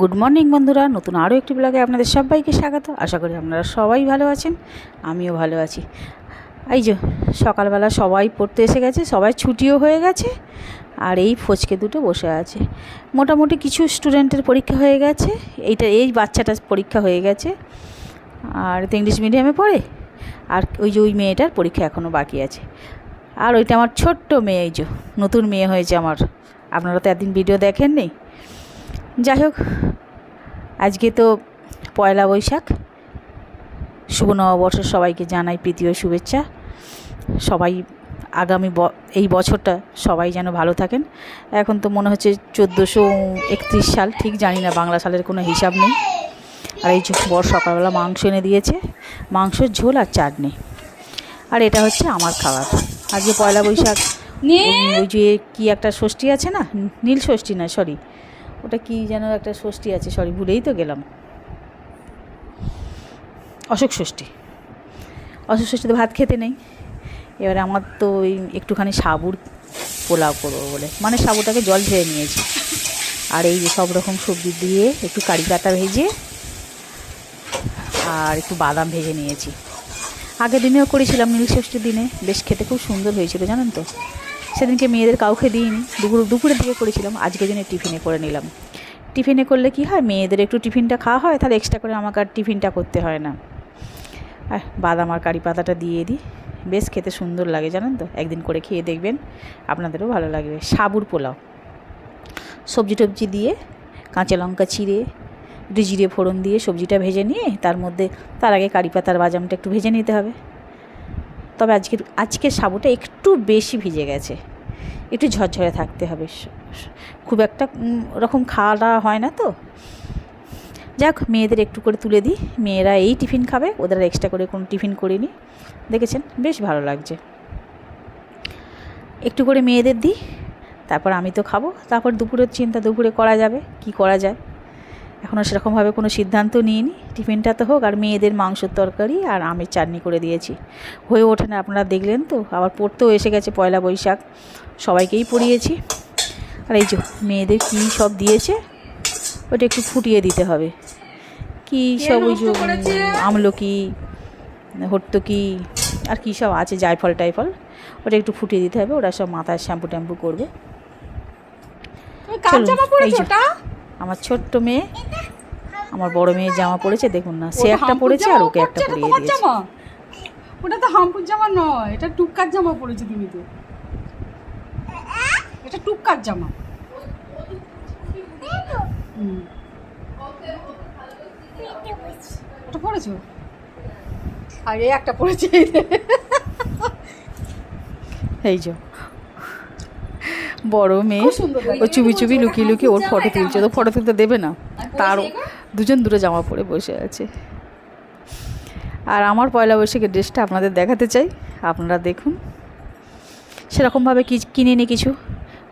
Good morning বন্ধুরা। নতুন আরও একটি ব্লগে আপনাদের সবাইকে স্বাগত। আশা করি আপনারা সবাই ভালো আছেন, আমিও ভালো আছি। এই যে, সকালবেলা সবাই পড়তে এসে গেছে, সবাই ছুটিও হয়ে গেছে, আর এই ফচকে দুটো বসে আছে। মোটামুটি কিছু স্টুডেন্টের পরীক্ষা হয়ে গেছে, এইটা, এই বাচ্চাটার পরীক্ষা হয়ে গেছে। আর তো ইংলিশ মিডিয়ামে পড়ে, আর ওই যে ওই মেয়েটার পরীক্ষা এখনও বাকি আছে। আর ওইটা আমার ছোট্ট মেয়ে, এই যে, নতুন মেয়ে হয়েছে আমার। আপনারা তো একদিন ভিডিও দেখেননি। যাই হোক আজকে তো পয়লা বৈশাখ। শুভ নববর্ষ সবাইকে জানাই প্রীতি ও শুভেচ্ছা। সবাই আগামী ব এই বছরটা সবাই যেন ভালো থাকেন। এখন তো মনে হচ্ছে চোদ্দোশো একত্রিশ সাল ঠিক জানি না বাংলা সালের কোনো হিসাব নেই। আর এই যে বর সকালবেলা মাংস এনে দিয়েছে। মাংসের ঝোল আর চাটনি। আর এটা হচ্ছে আমার খাবার। আজকে পয়লা বৈশাখ। ওই যে কি একটা ষষ্ঠী আছে না? নীল ষষ্ঠী না সরি ওটা কি যেন একটা ষষ্ঠী আছে সরি ভুলেই তো গেলাম। অশোক ষষ্ঠী। অশোক ষষ্ঠীতে ভাত খেতে নেই। এবারে আমার তো ওই একটুখানি সাবুর পোলাও করব বলে। মানে সাবুটাকে জল ঝেড়ে নিয়েছি। আর এই সব রকম সবজি দিয়ে একটু কারি পাতা ভেজে আর একটু বাদাম ভেজে নিয়েছি। আগের দিনেও করেছিলাম নীল ষষ্ঠীর দিনে। বেশ খেতে খুব সুন্দর হয়েছিল, জানেন তো? সেদিনকে মেয়েদের কাউকে দিইনি দুপুর দুপুরের দিকে করেছিলাম আজকের দিনে টিফিনে করে নিলাম। টিফিনে করলে কি হয়, মেয়েদের একটু টিফিনটা খাওয়া হয়, তাহলে এক্সট্রা করে আমাকে আর টিফিনটা করতে হয় না। আর বাদাম আর কারি পাতাটা দিয়ে দিই। বেশ খেতে সুন্দর লাগে, জানেন তো? একদিন করে খেয়ে দেখবেন, আপনাদেরও ভালো লাগবে। সাবুর পোলাও। সবজি টবজি দিয়ে, কাঁচা লঙ্কা চিড়ে একটু জিরে ফোড়ন দিয়ে সবজিটা ভেজে নিয়ে, তার মধ্যে, তার আগে কারি পাতার বাজামটা একটু ভেজে নিতে হবে। তবে আজকের আজকের সাবুটা একটু বেশি ভিজে গেছে। একটু ঝরঝরে থাকতে হবে। খুব একটা ওরকম খাওয়া হয় না তো। যাক, মেয়েদের একটু করে তুলে দিই। মেয়েরা এই টিফিন খাবে, ওদের এক্সট্রা করে কোনো টিফিন করিনি দেখেছেন? বেশ ভালো লাগছে। একটু করে মেয়েদের দিই, তারপর আমি তো খাব। তারপর দুপুরের চিন্তা, দুপুরে করা যাবে, কি করা যায়? এখনও সেরকমভাবে কোনো সিদ্ধান্ত নিইনি। টিফিনটা তো হোক আর মেয়েদের মাংসের তরকারি আর আমের চাটনি করে দিয়েছি। হয়ে ওঠে না আপনারা দেখলেন তো। আবার পড়তেও এসে গেছে পয়লা বৈশাখ। সবাইকেই পড়িয়েছি। আর এই যে মেয়েদের কী সব দিয়েছে ওটা একটু ফুটিয়ে দিতে হবে। কী সব ওই যে আমলকি হর্তকি আর কী সব আছে জায়ফল টাইফল ওটা একটু ফুটিয়ে দিতে হবে। ওরা সব মাথায় শ্যাম্পু ট্যাম্পু করবে। চলুন, এই আমার ছোট্ট মেয়ে আমার বড় মেয়ে জামা পড়েছে দেখুন না সে একটা পড়েছে আর ওকে একটা পরিয়ে দিয়েছে। ওটা তো হাম্পুর জামা নয় এটা টুক্কার জামা পরেছো তুমি তো। এটা টুক্কার জামা। ওটা পরেছো আর এই একটা পরেছে এই যে। বড় মেয়ে। ও চুবি চুবি লুকিয়ে লুকিয়ে ওর ফটো তুলছে। তো ফটো তুলতে দেবে না। তারও দুজন দুটো জামা পরে বসে আছে। আর আমার পয়লা বৈশাখের ড্রেসটা আপনাদের দেখাতে চাই। আপনারা দেখুন। সেরকমভাবে কি কিনিনি কিছু?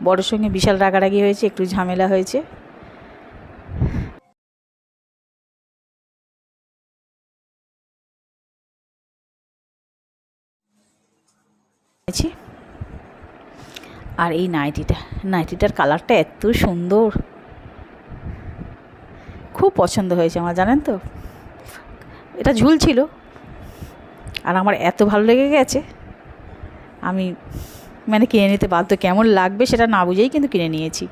বড়োর সঙ্গে বিশাল রাগারাগি হয়েছে একটু ঝামেলা হয়েছে। আর এই নাইটিটা, নাইটিটার কালারটা এত সুন্দর। খুব পছন্দ হয়েছে আমার, জানেন তো? এটা ঝুলছিল আর আমার এত ভালো লেগে গেছে, আমি মানে কিনে নিতে বাধ্য, কেমন লাগবে সেটা না বুঝেই কিন্তু কিনে নিয়েছি।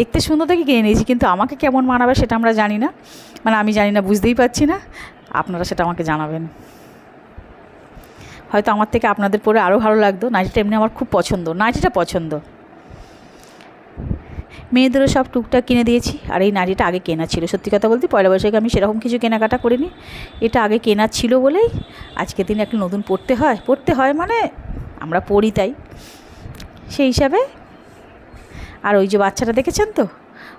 দেখতে সুন্দর দেখে কিনে নিয়েছি, কিন্তু আমাকে কেমন মানাবে সেটা আমরা জানি না। মানে আমি জানি না, বুঝতেই পারছি না। আপনারা সেটা আমাকে জানাবেন। হয়তো আমার থেকে আপনাদের পরে আরও ভালো লাগতো। নাইটিটা এমনি আমার খুব পছন্দ। নাইটিটা পছন্দ। মেয়েদেরও সব টুকটাক কিনে দিয়েছি। আর এই নাইটিটা আগে কেনা ছিল। সত্যি কথা বলতে পয়লা বৈশাখে আমি সেরকম কিছু কেনাকাটা করিনি। এটা আগে কেনা ছিল বলেই আজকের দিনে একটা নতুন পড়তে হয়। পড়তে হয় মানে আমরা পড়ি তাই। সেই হিসাবে আর ওই যে বাচ্চাটা দেখেছেন তো?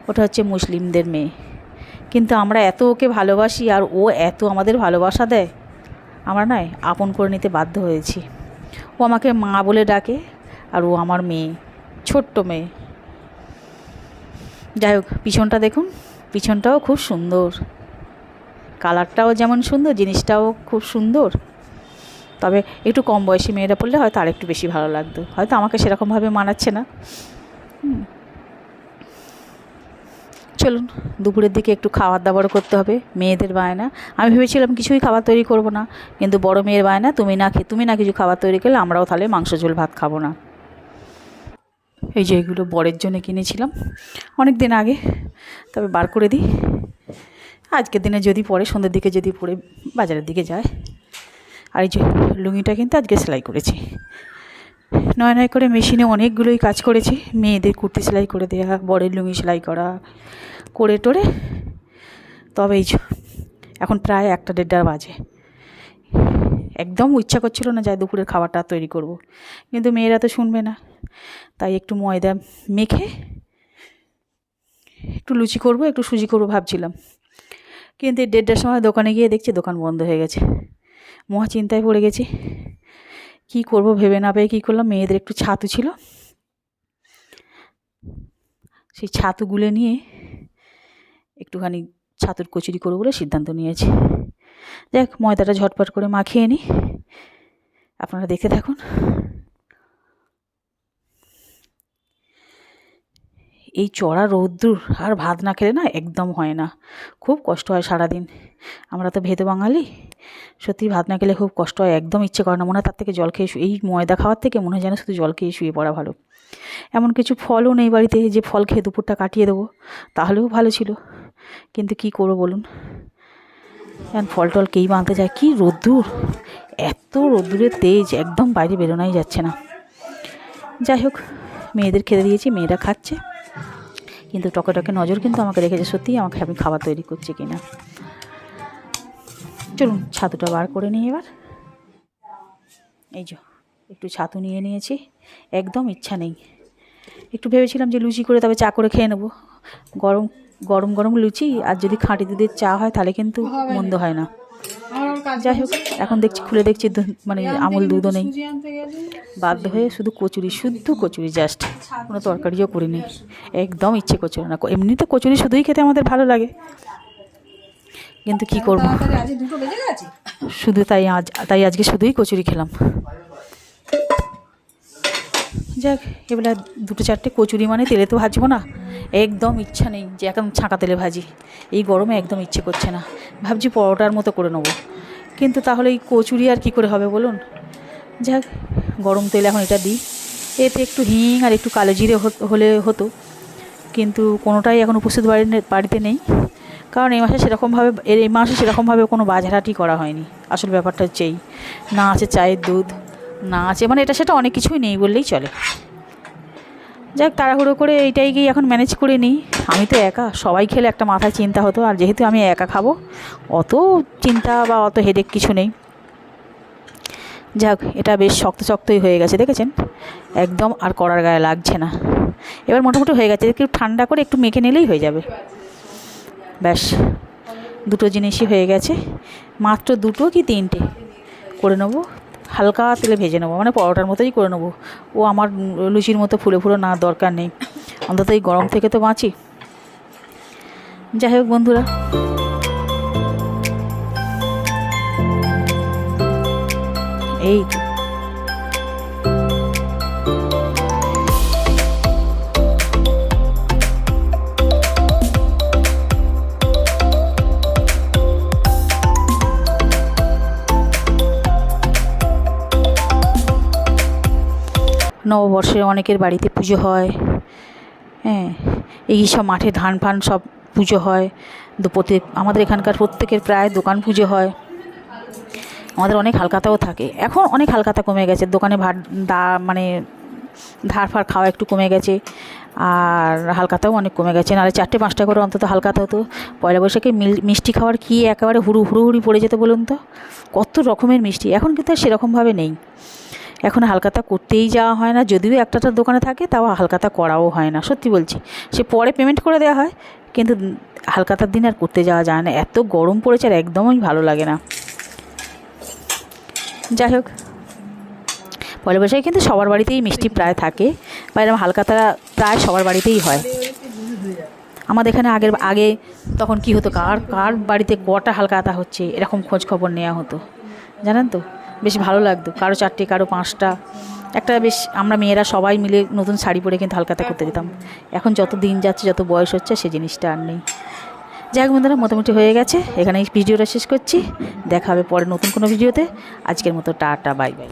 ওটা হচ্ছে মুসলিমদের মেয়ে। কিন্তু আমরা এত ওকে ভালোবাসি আর ও এত আমাদের ভালোবাসা দেয়, আমরা নয়, আপন করে নিতে বাধ্য হয়েছি। ও আমাকে মা বলে ডাকে আর ও আমার মেয়ে, ছোট্ট মেয়ে। যাই হোক, পিছনটা দেখুন, পিছনটাও খুব সুন্দর। কালারটাও যেমন সুন্দর, জিনিসটাও খুব সুন্দর। তবে একটু কম বয়সী মেয়েরা পড়লে হয়তো আর একটু বেশি ভালো লাগতো। হয়তো আমাকে সেরকমভাবে মানাচ্ছে না। চলুন, দুপুরের দিকে একটু খাবার দাবার করতে হবে, মেয়েদের বায়না। আমি ভেবেছিলাম কিছুই খাবার তৈরি করব না, কিন্তু বড় মেয়ের বায়না, তুমি না তুমি না কিছু খাবার তৈরি করলে আমরাও তাহলে মাংস, ঝোল, ভাত খাব না। এই যে এগুলো বরের জন্য কিনেছিলাম, অনেক দিন আগে, তবে বার করে দিই। আজকের দিনে যদি পরে, সন্ধ্যের দিকে যদি পরে, বাজারের দিকে যায়। আর এই যে লুঙ্গিটা কিন্তু আজকে সেলাই করেছি। নয় নয় করে মেশিনে অনেকগুলোই কাজ করেছি। মেয়েদের কুর্তি সেলাই করে দেওয়া বরের লুঙ্গি সেলাই করা, করে টোরে। তবে এই এখন প্রায় একটা দেড়টার বাজে। একদম ইচ্ছা করছিল না যাই দুপুরের খাবারটা তৈরি করব। কিন্তু মেয়েরা তো শুনবে না। তাই একটু ময়দা মেখে একটু লুচি করব, একটু সুজি করব ভাবছিলাম। কিন্তু দেড়টার সময় দোকানে গিয়ে দেখছি দোকান বন্ধ হয়ে গেছে। মহা চিন্তায় পড়ে গেছি। কি করব ভেবে না পেয়ে কী করলাম? মেয়েদের একটু ছাতু ছিল। সেই ছাতুগুলো নিয়ে একটুখানি ছাতুর কচুরি করে বলে সিদ্ধান্ত নিয়েছি। দেখ ময়দাটা ঝটপট করে মাখিয়ে নিই আপনারা দেখে থাকুন। এই চড়া রৌদ্র আর ভাত না খেলে না একদম হয় না। খুব কষ্ট হয় সারাদিন। আমরা তো ভেদে বাঙালি। সত্যি ভাত না খেলে খুব কষ্ট হয়, একদম ইচ্ছে করে না। মনে হয় তার থেকে জল খেয়ে এই ময়দা খাওয়ার থেকে মনে হয় যেন শুধু জল খেয়ে শুয়ে পড়া ভালো। এমন কিছু ফলও নেই বাড়িতে, যে ফল খেয়ে দুপুরটা কাটিয়ে দেবো। তাহলেও ভালো ছিল। কিন্তু কি করব বলুন? এখন ফল টল কেই বাঁধতে যায়? কি রোদ্দুর! এত রোদ্দুরের তেজ, একদম বাইরে বেরোনোই যাচ্ছে না। যাই হোক, মেয়েদের খেতে দিয়েছি, মেয়েরা খাচ্ছে। কিন্তু টকে টকে নজর কিন্তু আমাকে রেখেছে। সত্যিই আমাকে আমি খাবার তৈরি করছি কিনা। চলুন ছাতুটা বার করে নিই এবার। এই যে একটু ছাতু নিয়ে নিয়েছি। একদম ইচ্ছা নেই। একটু ভেবেছিলাম যে লুচি করে তবে চা করে খেয়ে নেব। গরম গরম গরম লুচি আর যদি খাঁটি দুধের চা হয় তাহলে কিন্তু মন্দ হয় না। যাই হোক এখন দেখছি খুলে দেখছি মানে আমুল দুধও নেই। বাধ্য হয়ে শুধু কচুরি শুদ্ধ কচুরি জাস্ট কোনো তরকারিও করিনি। একদম ইচ্ছে করছিল না। এমনিতে কচুরি শুধুই খেতে আমাদের ভালো লাগে। কিন্তু কি করব? শুধু তাই আজ তাই আজকে শুধুই কচুরি খেলাম। যাক এবেলা দুটো চারটে কচুরি মানে তেলে তো ভাজবো না। একদম ইচ্ছা নেই যে একদম ছাঁকা তেলে ভাজি। এই গরমে একদম ইচ্ছে করছে না। ভাবছি পরোটার মতো করে নেব। কিন্তু তাহলে এই কচুরি আর কি করে হবে বলুন? যাক, গরম তেল এখন এটা দিই। এতে একটু হিং আর একটু কালো জিরে হলে হতো। কিন্তু কোনোটাই এখন উপস্থিত বাড়ি বাড়িতে নেই। কারণ এই মাসে সেরকমভাবে এই মাসে সেরকমভাবে কোনো বাজারহাটি করা হয়নি। আসল ব্যাপারটা হচ্ছে এই। না আছে চায়ের দুধ, না আছে মানে এটা সেটা অনেক কিছুই নেই বললেই চলে। যাক, তাড়াহুড়ো করে এইটাই গিয়ে এখন ম্যানেজ করে নিই। আমি তো একা, সবাই খেলে একটা মাথায় চিন্তা হতো, আর যেহেতু আমি একা খাব, অত চিন্তা বা অত হেডেক কিছু নেই। যাক, এটা বেশ শক্ত শক্তই হয়ে গেছে, দেখেছেন? একদম আর করার গায়ে লাগছে না। এবার মোটামুটি হয়ে গেছে, একটু ঠান্ডা করে একটু মেখে নিলেই হয়ে যাবে। ব্যাস, দুটো জিনিসই হয়ে গেছে। মাত্র দুটো কি তিনটে? করে নেব। হালকা তেলে ভেজে নেব মানে পরোটার মতোই করে নেব। ও আমার লুচির মতো ফুলে ফুলে না, দরকার নেই। অন্তত এই গরম থেকে তো বাঁচি। যাই হোক বন্ধুরা। এই নববর্ষে অনেকের বাড়িতে পুজো হয়। হ্যাঁ এই সব মাঠে ধান ফান সব পুজো হয়। প্রত্যেক, আমাদের এখানকার প্রত্যেকের প্রায় দোকান পুজো হয়। আমাদের অনেক হালকাতাও থাকে। এখন অনেক হালকাতা কমে গেছে। দোকানে ভাত, দা মানে ধার ফার খাওয়া একটু কমে গেছে। আর হালকাতাও অনেক কমে গেছে। নাহলে চারটে, পাঁচটা করে অন্তত হালকাতা হতো। পয়লা বৈশাখে মিষ্টি খাওয়ার কি একেবারে হুড়ু হুড়ুহুড়ি পড়ে যেত বলুন তো? কত রকমের মিষ্টি। এখন কিন্তু আর সেরকমভাবে নেই। এখন হালকাতা করতেই যাওয়া হয় না। যদিও একটাটা দোকানে থাকে, তাও হালকাতা করাও হয় না। সত্যি বলছি, সে পরে পেমেন্ট করে দেওয়া হয়, কিন্তু হালকাতার দিন আর করতে যাওয়া যায় না। এত গরম পড়েছে আর একদমই ভালো লাগে না। যাই হোক পয়লা বৈশাখে কিন্তু সবার বাড়িতেই মিষ্টি প্রায় থাকে, বা এরকম হালকাতা প্রায় সবার বাড়িতেই হয়। আমাদের এখানে আগের, আগে তখন কি হতো, কার কার বাড়িতে কটা হালকাতা হচ্ছে, এরকম খোঁজ খবর নেওয়া হতো। জানেন তো? বেশ ভালো লাগতো। কারও চারটে, কারও পাঁচটা। একটা বেশ আমরা মেয়েরা সবাই মিলে নতুন শাড়ি পরে কিন্তু হালকাতা করতে যেতাম। এখন যত দিন যাচ্ছে, যত বয়স হচ্ছে, সে জিনিসটা আর নেই। যাই হোক বন্ধুরা, মোটামুটি হয়ে গেছে। এখানে ভিডিওটা শেষ করছি। দেখা হবে পরে নতুন কোনো ভিডিওতে। আজকের মতো টাটা, বাই বাই।